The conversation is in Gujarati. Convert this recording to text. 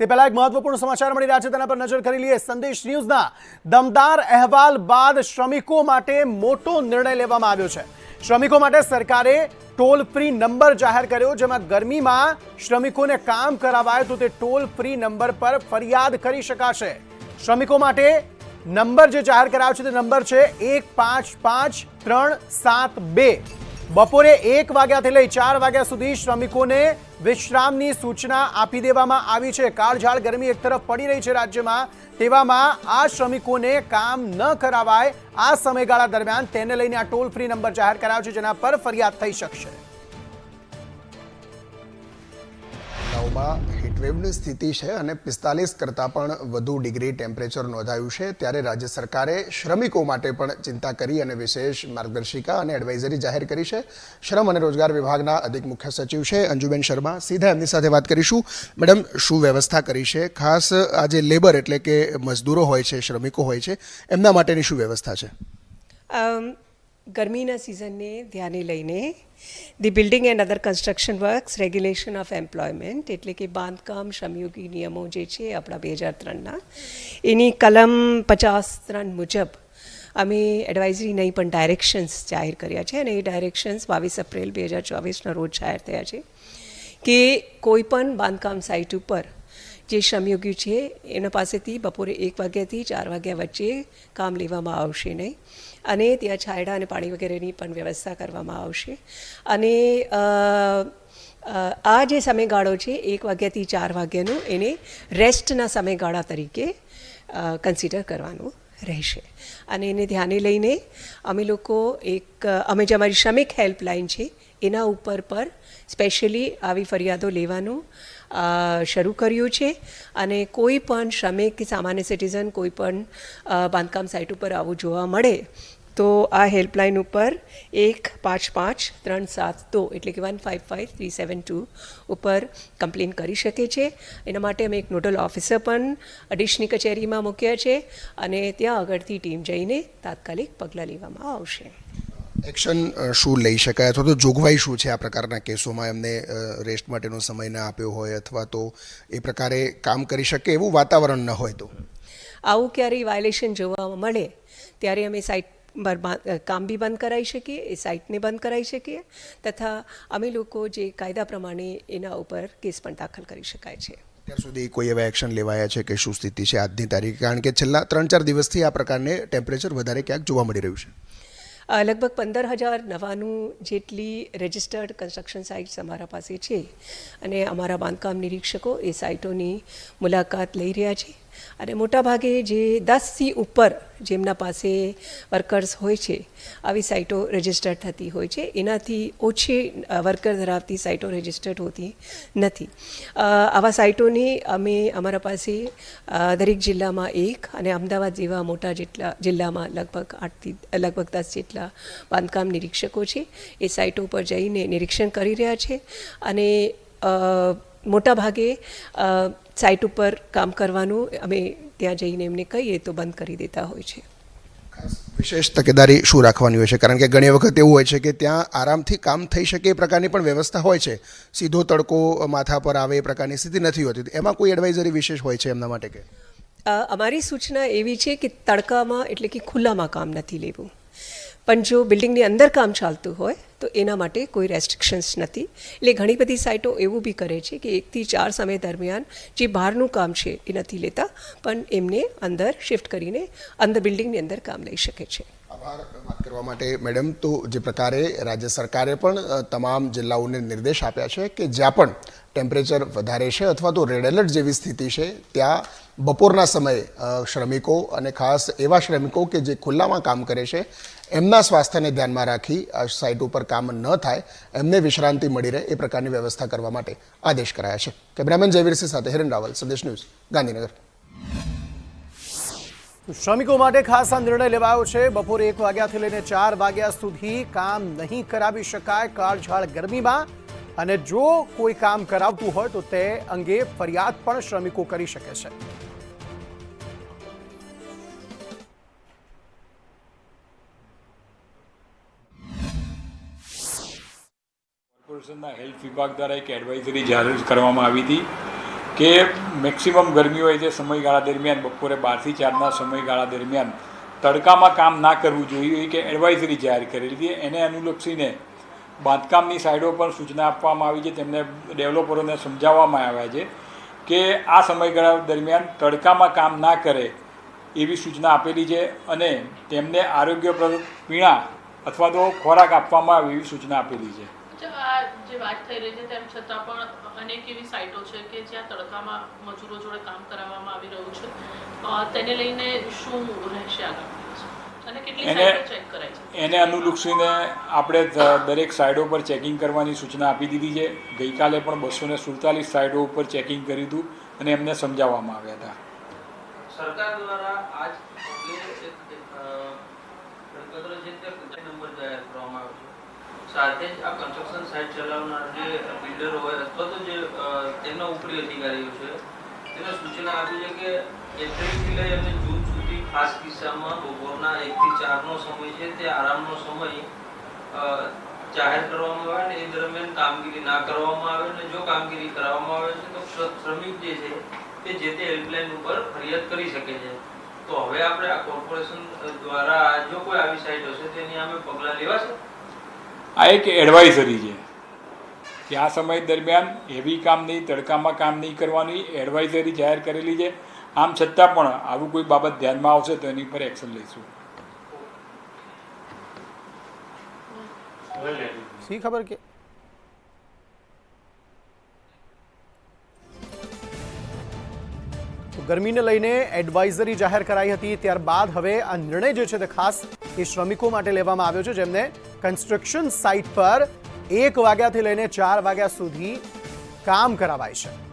તે પહેલા એક મહત્વપૂર્ણ સમાચાર મળી રહ્યા છે, તેના પર નજર કરી લઈએ. સંદેશ ન્યૂઝના દમદાર અહેવાલ બાદ શ્રમિકો માટે મોટો નિર્ણય લેવામાં આવ્યો છે. શ્રમિકો માટે સરકારે ટોલ ફ્રી નંબર જાહેર કર્યો, જેમાં ગરમીમાં શ્રમિકોને કામ કરાવાય તો તે ટોલ ફ્રી નંબર પર ફરિયાદ કરી શકાશે. શ્રમિકો માટે નંબર જે જાહેર કરાયો છે, તે નંબર છે એક પાંચ પાંચ ત્રણ સાત બે. બપોરે એક વાગ્યાથી લઈ ચાર વાગ્યા સુધી શ્રમિકોને વિશ્રામની સૂચના આપી દેવામાં આવી છે. કાળઝાળ ગરમી એક તરફ પડી રહી છે રાજ્યમાં. તેવામાં આ શ્રમિકોને કામ ન કરાવાય. આ સમયગાળા દરમિયાન તેને લઈને આ ટોલ ફ્રી નંબર જાહેર કરાયો છે, જેના પર ફરિયાદ થઈ શકશે. જિલ્લાઓમાં હીટવેવની સ્થિતિ છે અને પિસ્તાલીસ કરતાં પણ વધુ ડિગ્રી ટેમ્પરેચર નોંધાયું છે, ત્યારે રાજ્ય સરકારે શ્રમિકો માટે પણ ચિંતા કરી અને વિશેષ માર્ગદર્શિકા અને એડવાઇઝરી જાહેર કરી છે. શ્રમ અને રોજગાર વિભાગના અધિક મુખ્ય સચિવ છે અંજુબેન શર્મા. સીધા એમની સાથે વાત કરીશું. મેડમ, શું વ્યવસ્થા કરી છે? ખાસ આ જે લેબર એટલે કે મજદૂરો હોય છે, શ્રમિકો હોય છે, એમના માટેની શું વ્યવસ્થા છે? ગરમીના સિઝનને ધ્યાને લઈને the building and other construction works regulation of employment એટલે કે બાંધકામ શ્રમયોગી નિયમો જે છે આપણા બે હજાર ત્રણના. એની કલમ પચાસ ત્રણ મુજબ અમે એડવાઇઝરી નહીં, પણ ડાયરેક્શન્સ જાહેર કર્યા છે. અને એ ડાયરેક્શન્સ બાવીસ એપ્રિલ બે હજાર ચોવીસના રોજ જાહેર થયા છે કે કોઈ પણ બાંધકામ સાઇટ ઉપર જે શ્રમયોગી છે, એના પાસેથી બપોરે એક વાગ્યાથી ચાર વાગ્યા વચ્ચે કામ લેવામાં આવશે નહીં. અને ત્યાં છાયડા અને પાણી વગેરેની પણ વ્યવસ્થા કરવામાં આવશે. અને આ જે સમયગાળો છે, એક વાગ્યાથી ચાર વાગ્યાનો એને રેસ્ટના સમયગાળા તરીકે કન્સિડર કરવાનું રહેશે. અને એને ધ્યાને લઈને અમે લોકો એક, અમે જે અમારી શ્રમિક હેલ્પલાઇન છે, એના ઉપર પર સ્પેશિયલી આવી ફરિયાદો લેવાનું શરૂ કર્યું છે અને કોઈ પણ શ્રમિક, કે સામાન્ય સિટીઝન કોઈ પણ બાંધકામ સાઇટ ઉપર આવું જોવા મળે, તો આ હેલ્પલાઇન ઉપર એક પાંચ પાંચ ત્રણ સાત દો એટલે કે one five five three seven two ઉપર કમ્પ્લેન કરી શકે છે. એના માટે અમે એક નોડલ ઓફિસર પણ અડીશની કચેરીમાં મૂક્યા છે અને ત્યાં આગળથી ટીમ જઈને તાત્કાલિક પગલાં લેવામાં આવશે. એક્શન શું લઈ શકાય? અથવા તો જોગવાઈ શું છે આ પ્રકારના કેસોમાં? એમને રેસ્ટ માટેનો સમય ના આપ્યો હોય અથવા તો એ પ્રકારે કામ કરી શકે એવું વાતાવરણ ન હોય તો? આવું ક્યારેય વાયોલેશન જોવા મળે ત્યારે અમે સાઇટ કામ બી બંધ કરાવી શકીએ એ સાઇટને બંધ કરાવી શકીએ તથા અમે લોકો જે કાયદા પ્રમાણે એના ઉપર કેસ પણ દાખલ કરી શકાય છે. અત્યાર સુધી કોઈ એવા એક્શન લેવાયા છે કે શું સ્થિતિ છે આજની તારીખે? કારણ કે છેલ્લા ત્રણ ચાર દિવસથી આ પ્રકારને ટેમ્પરેચર વધારે ક્યાંક જોવા મળી રહ્યું છે. લગભગ પંદર હજાર નવાનું જેટલી રજિસ્ટર્ડ કન્સ્ટ્રક્શન સાઇટ્સ અમારા પાસે છે. અને અમારા બાંધકામ નિરીક્ષકો એ સાઇટોની મુલાકાત લઈ રહ્યા છે. અને મોટાભાગે જે દસથી ઉપર જેમના પાસે વર્કર્સ હોય છે, આવી સાઇટો રજિસ્ટર્ડ થતી હોય છે. એનાથી ઓછી વર્કર ધરાવતી સાઇટો રજિસ્ટર્ડ હોતી નથી. આવા સાઇટોની અમે અમારા પાસે દરેક જિલ્લામાં એક અને અમદાવાદ જેવા મોટા જેટલા જિલ્લામાં લગભગ આઠથી, લગભગ દસ જેટલા બાંધકામ નિરીક્ષકો છે. એ સાઇટો પર જઈને નિરીક્ષણ કરી રહ્યા છે. અને મોટાભાગે સાઇટ ઉપર કામ કરવાનું અમે ત્યાં જઈને એમને કહીએ તો બંધ કરી દેતા હોય છે. વિશેષ તકેદારી શું રાખવાની હોય છે? કારણ કે ઘણી વખત એવું હોય છે કે ત્યાં આરામથી કામ થઈ શકે એ પ્રકારની પણ વ્યવસ્થા હોય છે. સીધો તડકો માથા પર આવે એ પ્રકારની સ્થિતિ નથી હોતી. એમાં કોઈ એડવાઇઝરી વિશેષ હોય છે એમના માટે કે? અમારી સૂચના એવી છે કે તડકામાં એટલે કે ખુલ્લામાં કામ નથી લેવું. પણ જો બિલ્ડિંગની અંદર કામ ચાલતું હોય, તો એના માટે કોઈ રેસ્ટ્રિક્શન્સ નથી. એટલે ઘણી બધી સાઇટો એવું બી કરે છે કે એકથી ચાર સમય દરમિયાન જે બહારનું કામ છે એ નથી લેતા, પણ એમને અંદર શિફ્ટ કરીને અંદર બિલ્ડિંગની અંદર કામ લઈ શકે છે. આભાર. વાત કરવા માટે મેડમ, તો જે પ્રકારે રાજ્ય સરકારે પણ તમામ જિલ્લાઓને નિર્દેશ આપ્યા છે કે જ્યાં પણ ટેમ્પરેચર વધારે છે અથવા તો રેડ એલર્ટ જેવી સ્થિતિ છે, ત્યાં બપોરના સમયે શ્રમિકો અને ખાસ એવા શ્રમિકો કે જે ખુલ્લામાં કામ કરે છે, એમના સ્વાસ્થ્યને ધ્યાનમાં રાખી સાઇટ ઉપર કામ ન થાય, એમને વિશ્રાંતિ મળી રહે એ પ્રકારની વ્યવસ્થા કરવા માટે આદેશ કરાયા છે. કેમેરામેન જયવીરસિંહ સાથે હિરેન રાવલ, સંદેશ ન્યૂઝ, ગાંધીનગર. શ્રમિકો માટે ખાસ આ નિર્ણય લેવાયો છે. બપોરે એક વાગ્યાથી લઈને ચાર વાગ્યા સુધી કામ નહીં કરાવી શકાય, કાળઝાળ ગરમીમાં. અને જો કોઈ કામ કરાવતું હોય તો તે અંગે ફરિયાદ પણ શ્રમિકો કરી શકે છે. કોર્પોરેશનના હેલ્થ વિભાગ દ્વારા એક એડવાઇઝરી જાહેર કરવામાં આવી હતી કે મેક્સિમમ ગરમી હોય તે સમયગાળા દરમિયાન બપોરે બારથી ચારના સમયગાળા દરમિયાન તડકામાં કામ ના કરવું જોઈએ કે એડવાઇઝરી જાહેર કરેલી હતી. એને અનુલક્ષીને બાંધકામની સાઈડો પર સૂચના આપવામાં આવી છે. તેમને ડેવલપરોને સમજાવવામાં આવ્યા છે કે આ સમયગાળા દરમિયાન તડકામાં કામ ના કરે એવી સૂચના આપેલી છે અને તેમને આરોગ્યપ્રદ પીણા અથવા તો ખોરાક આપવામાં આવે એવી સૂચના આપેલી છે. જો વાત થઈ રહી છે તેમ છતાં પણ અનેક એવી સાઇટો છે કે જ્યાં તડકામાં મજૂરો જોડે કામ કરાવવામાં આવી રહ્યું છે. તેને લઈને શું રહેશે આગળ? અને કેટલી સાઇટો ચેક કરાય છે? એને અનુલક્ષીને આપણે દરેક સાઇડો પર ચેકિંગ કરવાની સૂચના આપી દીધી છે. ગઈકાલે પણ બસો ને સુડતાલીસ સાઇડો ઉપર ચેકિંગ કર્યું હતું અને એમને સમજાવવામાં આવ્યા હતા. સરકાર દ્વારા આજ પગલે એક અ, ગણતંત્ર છે તે કૃત્રિમ નંબર જાહેર કરવામાં આવ્યો છે સાથે જ આ કન્સ્ટ્રક્શન સાઇટ ચલાવનાર જે બિલ્ડરો હોય અથવા તો જે તેમના ઉપરી અધિકારીઓ છે તેને સૂચના આપી છે કે એપ્રિલથી લઈ અને જૂન સુધી ખાસ કિસ્સામાં બપોરના એકથી ચારનો સમય છે, તે આરામનો સમય જાહેર કરવામાં આવે ને એ દરમિયાન કામગીરી ના કરવામાં આવે અને જો કામગીરી કરાવવામાં આવે છે, તો શ્રમિક જે છે, તે જે તે હેલ્પલાઇન ઉપર ફરિયાદ કરી શકે છે. તો હવે આપણે આ કોર્પોરેશન દ્વારા જો કોઈ આવી સાઇટ હશે, તેની અમે પગલાં લેવાશે? આ એક એડવાઇઝરી છે. કે આ સમય દરમિયાન હેવી કામ નહીં, તડકામાં કામ નહીં કરવાની એડવાઇઝરી જાહેર કરેલી છે. આમ છતાં પણ આવું કોઈ બાબત ધ્યાનમાં આવશે તો એની પર એક્શન લઈશું. શી ખબર કે ગરમીને લઈને એડવાઇઝરી જાહેર કરાઈ હતી, ત્યારબાદ હવે આ નિર્ણય જે છે તે ખાસ એ શ્રમિકો માટે લેવામાં આવ્યો છે, જેમને કન્સ્ટ્રક્શન સાઇટ પર એક વાગ્યાથી લઈને ચાર વાગ્યા સુધી કામ કરાવાય છે.